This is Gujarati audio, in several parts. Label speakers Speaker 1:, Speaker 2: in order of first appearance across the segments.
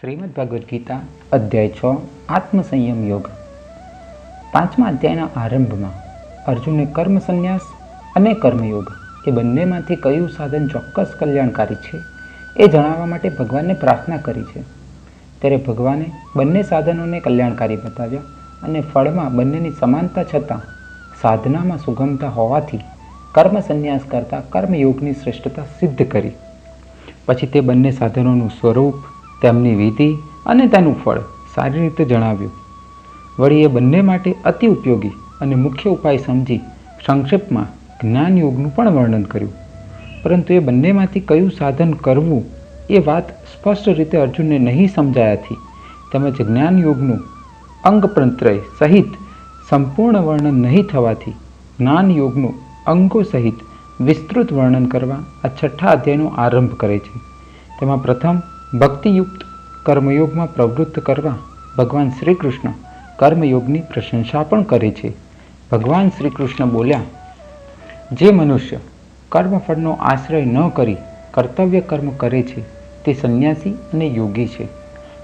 Speaker 1: શ્રીમદ ભગવદ્ ગીતા, અધ્યાય છ, આત્મસંયમ યોગ. પાંચમા અધ્યાયના આરંભમાં અર્જુને કર્મ સંન્યાસ અને કર્મયોગ એ બંનેમાંથી કયું સાધન ચોક્કસ કલ્યાણકારી છે એ જણાવવા માટે ભગવાનને પ્રાર્થના કરી છે. ત્યારે ભગવાને બંને સાધનોને કલ્યાણકારી બતાવ્યા અને ફળમાં બંનેની સમાનતા છતાં સાધનામાં સુગમતા હોવાથી કર્મ સંન્યાસ કરતાં કર્મયોગની શ્રેષ્ઠતા સિદ્ધ કરી. પછી તે બંને સાધનોનું સ્વરૂપ તેમની વિધિ અને તેનું ફળ સારી રીતે જણાવ્યું. વળી એ બંને માટે અતિ ઉપયોગી અને મુખ્ય ઉપાય સમજી સંક્ષેપમાં જ્ઞાન યોગનું પણ વર્ણન કર્યું. પરંતુ એ બંનેમાંથી કયું સાધન કરવું એ વાત સ્પષ્ટ રીતે અર્જુનને નહીં સમજાયાથી તેમજ જ્ઞાન યોગનું અંગપ્રંત્રય સહિત સંપૂર્ણ વર્ણન નહીં થવાથી જ્ઞાન યોગનું અંગો સહિત વિસ્તૃત વર્ણન કરવા આ છઠ્ઠા અધ્યાયનો આરંભ કરે છે. તેમાં પ્રથમ ભક્તિયુક્ત કર્મયોગમાં પ્રવૃત્ત કરવા ભગવાન શ્રી કૃષ્ણ કર્મયોગની પ્રશંસા પણ કરે છે. ભગવાન શ્રી કૃષ્ણ બોલ્યા, જે મનુષ્ય કર્મફળનો આશ્રય ન કરી કર્તવ્ય કર્મ કરે છે, તે સંન્યાસી અને યોગી છે.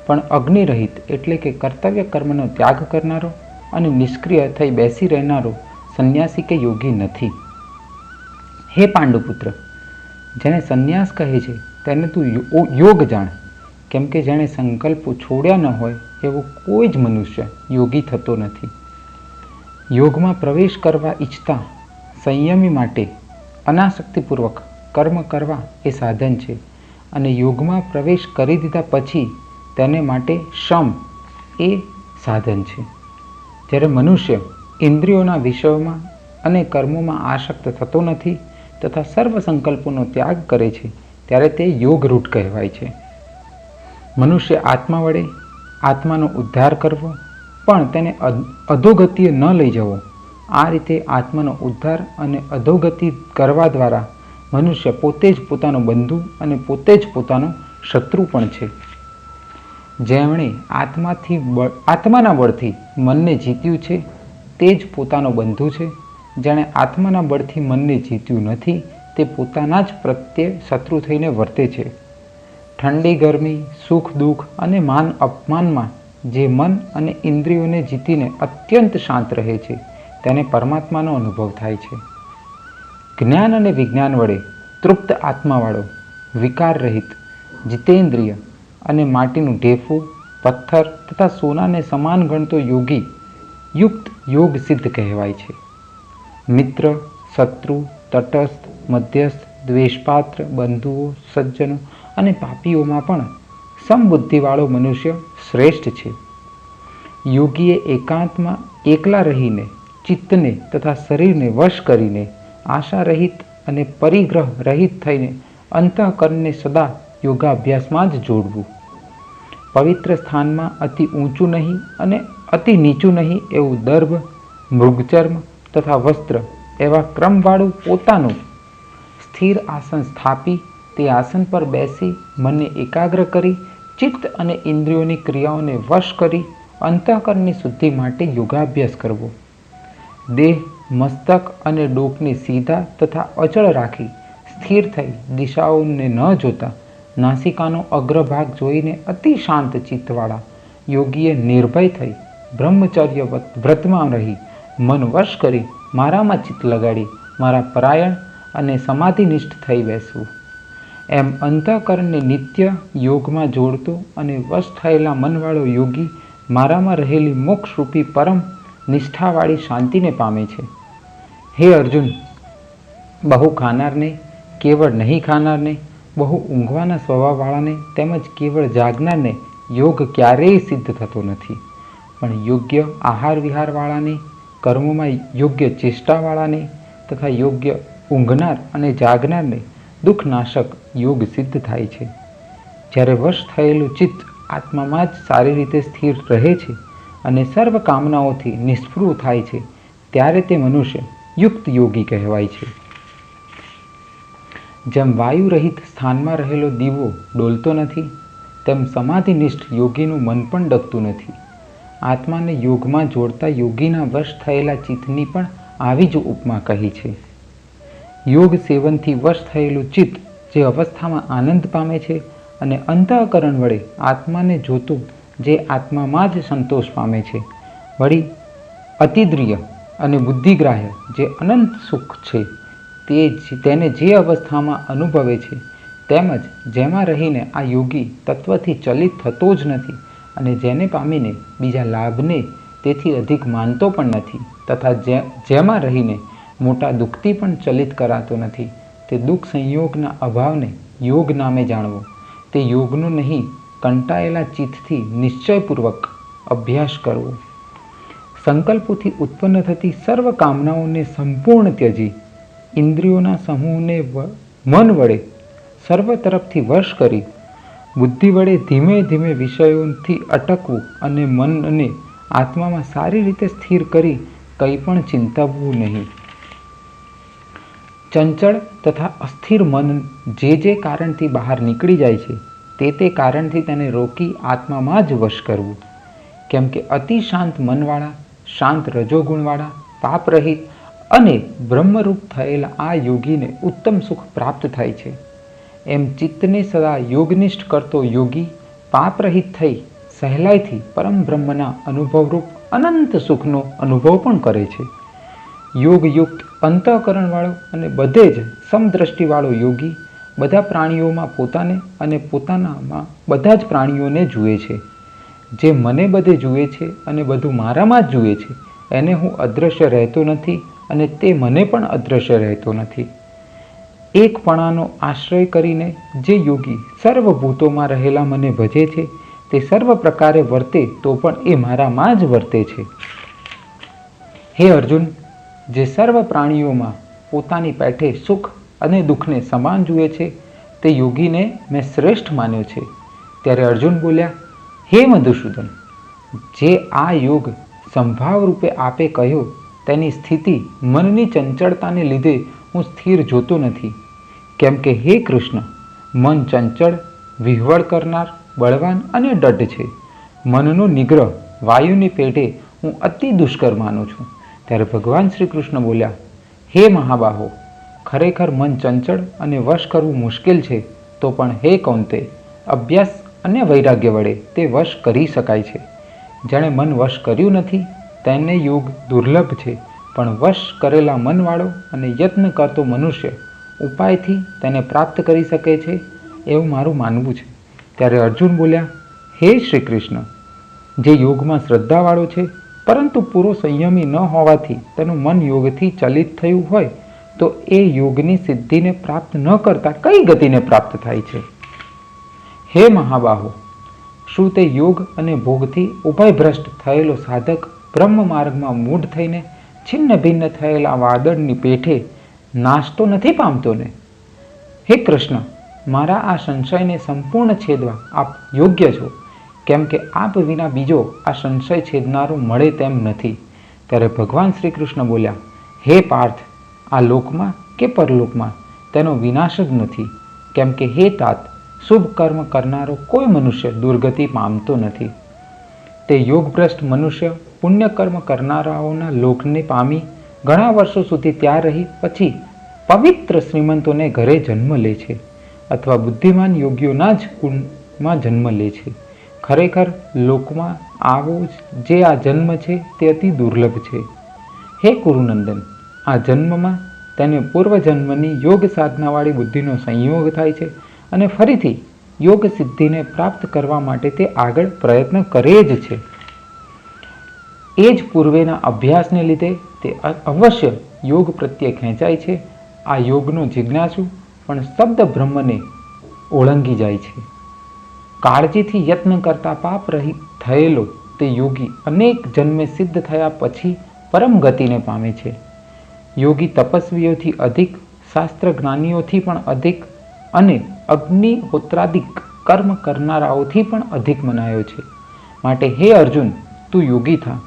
Speaker 1: પણ અગ્નિરહિત એટલે કે કર્તવ્ય કર્મનો ત્યાગ કરનારો અને નિષ્ક્રિય થઈ બેસી રહેનારો સંન્યાસી કે યોગી નથી. હે પાંડુપુત્ર, જેને સંન્યાસ કહે છે તેને તું યોગ જાણ. કેમ કે જેણે સંકલ્પો છોડ્યા ન હોય, એવો કોઈ જ મનુષ્ય યોગી થતો નથી. યોગમાં પ્રવેશ કરવા ઈચ્છતા સંયમી માટે અનાસક્તિપૂર્વક કર્મ કરવા એ સાધન છે અને યોગમાં પ્રવેશ કરી દીધા પછી તેને માટે શમ એ સાધન છે. જ્યારે મનુષ્ય ઇન્દ્રિયોના વિષયોમાં અને કર્મોમાં આસક્ત થતો નથી તથા સર્વ સંકલ્પોનો ત્યાગ કરે છે ત્યારે તે યોગરૂઢ કહેવાય છે. મનુષ્ય આત્મા વડે આત્માનો ઉદ્ધાર કરવો, પણ તેને અધોગતિએ ન લઈ જવો. આ રીતે આત્માનો ઉદ્ધાર અને અધોગતિ કરવા દ્વારા મનુષ્ય પોતે જ પોતાનો બંધુ અને પોતે જ પોતાનો શત્રુ પણ છે. જેમણે આત્માથી બળ આત્માના બળથી મનને જીત્યું છે, તે જ પોતાનો બંધુ છે. જેણે આત્માના બળથી મનને જીત્યું નથી તે પોતાના જ પ્રત્યે શત્રુ થઈને વર્તે છે. ઠંડી, ગરમી, સુખ, દુઃખ અને માન અપમાનમાં જે મન અને ઇન્દ્રિયોને જીતીને અત્યંત શાંત રહે છે, તેને પરમાત્માનો અનુભવ થાય છે. જ્ઞાન અને વિજ્ઞાન વડે તૃપ્ત આત્માવાળો વિકાર રહિત જીતેન્દ્રિય અને માટીનું ઢેફું, પથ્થર તથા સોનાને સમાન ગણતો યોગી યુક્ત યોગ સિદ્ધ કહેવાય છે. મિત્ર, શત્રુ તટસ્થ, મધ્યસ્થ, દ્વેષપાત્ર, બંધુઓ, સજ્જનો અને પાપીઓમાં પણ સમબુદ્ધિવાળો મનુષ્ય શ્રેષ્ઠ છે. યોગીએ એકાંતમાં એકલા રહીને ચિત્તને તથા શરીરને વશ કરીને આશા રહિત અને પરિગ્રહ રહિત થઈને અંતઃકરણને સદા યોગાભ્યાસમાં જ જોડવું. પવિત્ર સ્થાનમાં અતિ ઊંચું નહીં અને અતિ નીચું નહીં એવું દર્ભ, મૃગચર્મ તથા વસ્ત્ર એવા ક્રમવાળું પોતાનું સ્થિર આસન સ્થાપી, તે આસન પર બેસી, મનને એકાગ્ર કરી, ચિત્ત અને ઇન્દ્રિયોની ક્રિયાઓને વશ કરી, અંતઃકરણની શુદ્ધિ માટે યોગાભ્યાસ કરવો. દેહ, મસ્તક અને ડોકને સીધા તથા અચળ રાખી, સ્થિર થઈ દિશાઓને ન જોતા, નાસિકાનો અગ્રભાગ જોઈને અતિ શાંત ચિત્તવાળા, યોગીએ નિર્ભય થઈ બ્રહ્મચર્ય વ્રતમાં રહી, મન વશ કરી મારામાં ચિત્ત લગાડી, મારા પરાયણ અને સમાધિનિષ્ઠ થઈ બેસવું. એમ અંતઃકરણને નિત્ય યોગમાં જોડતો અને વશ થયેલા મનવાળો યોગી મારામાં રહેલી મોક્ષરૂપી પરમ નિષ્ઠાવાળી શાંતિને પામે છે. હે અર્જુન, બહુ ખાનારને, કેવળ નહીં ખાનારને, બહુ ઊંઘવાના સ્વભાવવાળાને તેમજ કેવળ જાગનારને યોગ ક્યારેય સિદ્ધ થતો નથી. પણ યોગ્ય આહાર વિહારવાળાને કર્મોમાં યોગ્ય ચેષ્ટાવાળાને તથા યોગ્ય ઊંઘનાર અને જાગનારને દુઃખનાશક યોગ સિદ્ધ થાય છે. જ્યારે વશ થયેલું ચિત્ત આત્મામાં જ સારી રીતે સ્થિર રહે છે અને સર્વ કામનાઓથી નિષ્ફળ થાય છે, ત્યારે તે મનુષ્ય યુક્ત યોગી કહેવાય છે. જેમ વાયુ રહિત સ્થાનમાં રહેલો દીવો ડોલતો નથી, તેમ સમાધિનિષ્ઠ યોગીનું મન પણ ડગતું નથી. આત્માને યોગમાં જોડતા યોગીના વશ થયેલા ચિત્તની પણ આવી જ ઉપમા કહી છે. યોગ સેવનથી વશ થયેલું ચિત્ત જે અવસ્થામાં આનંદ પામે છે અને અંતઃકરણ વડે આત્માને જોતું જે આત્મામાં જ સંતોષ પામે છે. વળી અતિદ્રિય અને બુદ્ધિગ્રાહ્ય જે અનંત સુખ છે તે તેને જે અવસ્થામાં અનુભવે છે તેમજ જેમાં રહીને આ યોગી તત્વથી ચલિત થતો જ નથી. અને જેને પામીને બીજા લાભને તેથી અધિક માનતો પણ નથી તથા જેમાં રહીને મોટા દુઃખથી પણ ચલિત કરાતો નથી, તે દુઃખ સંયોગના અભાવને યોગ નામે જાણવો. તે યોગનો નહીં, કંટાયેલા ચિત્તથી નિશ્ચયપૂર્વક અભ્યાસ કરવો. સંકલ્પોથી ઉત્પન્ન થતી સર્વ કામનાઓને સંપૂર્ણ ત્યજી, ઇન્દ્રિયોના સમૂહને મન વડે સર્વ તરફથી વશ કરી બુદ્ધિ વડે ધીમે ધીમે વિષયોથી અટકવું અને મન અને આત્મામાં સારી રીતે સ્થિર કરી કંઈ પણ ચિંતાવવું નહીં. ચંચળ તથા અસ્થિર મન જે જે કારણથી બહાર નીકળી જાય છે, તે તે કારણથી તેને રોકી આત્મામાં જ વશ કરવું. કેમ કે અતિ શાંત મનવાળા, શાંત રજોગુણવાળા પાપરહિત અને બ્રહ્મરૂપ થયેલા આ યોગીને ઉત્તમ સુખ પ્રાપ્ત થાય છે. એમ ચિત્તને સદા યોગનિષ્ઠ કરતો યોગી પાપરહિત થઈ સહેલાઈથી પરમ બ્રહ્મના અનુભવરૂપ અનંત સુખનો અનુભવ પણ કરે છે. યોગયુક્ત અંતઃકરણવાળો અને બધે જ સમદ્રષ્ટિવાળો યોગી બધા પ્રાણીઓમાં પોતાને અને પોતાનામાં બધા જ પ્રાણીઓને જુએ છે. જે મને બધે જુએ છે અને બધું મારામાં જ જુએ છે, એને હું અદૃશ્ય રહેતો નથી અને તે મને પણ અદૃશ્ય રહેતો નથી. એકપણાનો આશ્રય કરીને જે યોગી સર્વભૂતોમાં રહેલા મને ભજે છે, તે સર્વ પ્રકારે વર્તે તો પણ એ મારામાં જ વર્તે છે. હે અર્જુન, જે સર્વ પ્રાણીઓમાં પોતાની પેઠે સુખ અને દુઃખને સમાન જુએ છે, તે યોગીને મેં શ્રેષ્ઠ માન્યો છે. ત્યારે અર્જુન બોલ્યા, હે મધુસૂદન, જે આ યોગ સંભાવ રૂપે આપે કહ્યો, તેની સ્થિતિ મનની ચંચળતાને લીધે હું સ્થિર જોતો નથી. કેમ કે હે કૃષ્ણ, મન ચંચળ, વિહવળ કરનાર, બળવાન અને દઢ છે. મનનો નિગ્રહ વાયુની પેઢે હું અતિ દુષ્કર માનું છું. ત્યારે ભગવાન શ્રી કૃષ્ણ બોલ્યા, હે મહાબાહો, ખરેખર મન ચંચળ અને વશ કરવું મુશ્કેલ છે, તો પણ હે કૌંતે, અભ્યાસ અને વૈરાગ્ય વડે તે વશ કરી શકાય છે. જેણે મન વશ કર્યું નથી, તેને યુગ દુર્લભ છે, પણ વશ કરેલા મનવાળો અને યત્ન કરતો મનુષ્ય ઉપાયથી તેને પ્રાપ્ત કરી શકે છે એવું મારું માનવું છે. ત્યારે અર્જુન બોલ્યા, હે શ્રી કૃષ્ણ જે યોગમાં શ્રદ્ધાવાળો છે, પરંતુ પૂરો સંયમી ન હોવાથી તેનું મન યોગથી ચલિત થયું હોય, તો એ યોગની સિદ્ધિને પ્રાપ્ત ન કરતા કઈ ગતિને પ્રાપ્ત થાય છે? હે મહાબાહો, શું તે યોગ અને ભોગથી ઉભયભ્રષ્ટ થયેલો સાધક બ્રહ્મ માર્ગમાં મૂઢ થઈને છિન્ન ભિન્ન થયેલા વાદળની પેઠે નાશતો નથી પામતો ને હે કૃષ્ણ, મારા આ સંશયને સંપૂર્ણ છેદવા આપ યોગ્ય છો. કેમ કે આપ વિના બીજો આ સંશય છેદનારો મળે તેમ નથી. ત્યારે ભગવાન શ્રી કૃષ્ણ બોલ્યા, હે પાર્થ, આ લોકમાં કે પરલોકમાં તેનો વિનાશ જ નથી. કેમ કે હે તાત, શુભ કર્મ કરનારો કોઈ મનુષ્ય દુર્ગતિ પામતો નથી. તે યોગભ્રષ્ટ મનુષ્ય પુણ્ય કર્મ કરનારાઓના લોકને પામી ઘણા વર્ષો સુધી ત્યાં રહી પછી પવિત્ર શ્રીમંતોને ઘરે જન્મ લે છે અથવા બુદ્ધિમાન યોગીઓના જ કુંડમાં જન્મ લે છે. ખરેખર લોકમાં આવો જ જે આ જન્મ છે તે અતિ દુર્લભ છે. હે કુરુનંદન આ જન્મમાં તેને પૂર્વજન્મની યોગ સાધનાવાળી બુદ્ધિનો સંયોગ થાય છે અને ફરીથી યોગ સિદ્ધિને પ્રાપ્ત કરવા માટે તે આગળ પ્રયત્ન કરે જ છે. એ જ પૂર્વેના અભ્યાસને લીધે તે અવશ્ય યોગ પ્રત્યે ખેંચાય છે. આ યોગનો જિજ્ઞાસુ પણ શબ્દ બ્રહ્મને ઓળંગી જાય છે. કાળજીથી યત્ન કરતા પાપ રહિત થયેલો તે યોગી અનેક જન્મે સિદ્ધ થયા પછી પરમ ગતિને પામે છે. યોગી તપસ્વીઓથી અધિક શાસ્ત્ર જ્ઞાનીઓથી પણ અધિક અને અગ્નિહોત્રાદિક કર્મ કરનારાઓથી પણ અધિક મનાયો છે. માટે હે અર્જુન, તું યોગી થા.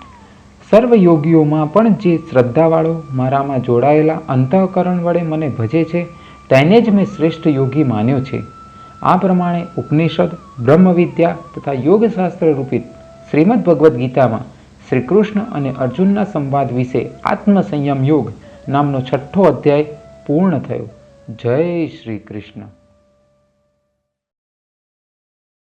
Speaker 1: સર્વ યોગીઓમાં પણ જે શ્રદ્ધાવાળો મારામાં જોડાયેલા અંતઃકરણ વડે મને ભજે છે, તેને જ મેં શ્રેષ્ઠ યોગી માન્યો છે. આ પ્રમાણે ઉપનિષદ, બ્રહ્મવિદ્યા તથા યોગશાસ્ત્ર રૂપિત શ્રીમદ ભગવદ્ ગીતામાં શ્રી કૃષ્ણ અને અર્જુનના સંવાદ વિશે આત્મસંયમ યોગ નામનો છઠ્ઠો અધ્યાય પૂર્ણ થયો. જય શ્રી કૃષ્ણ.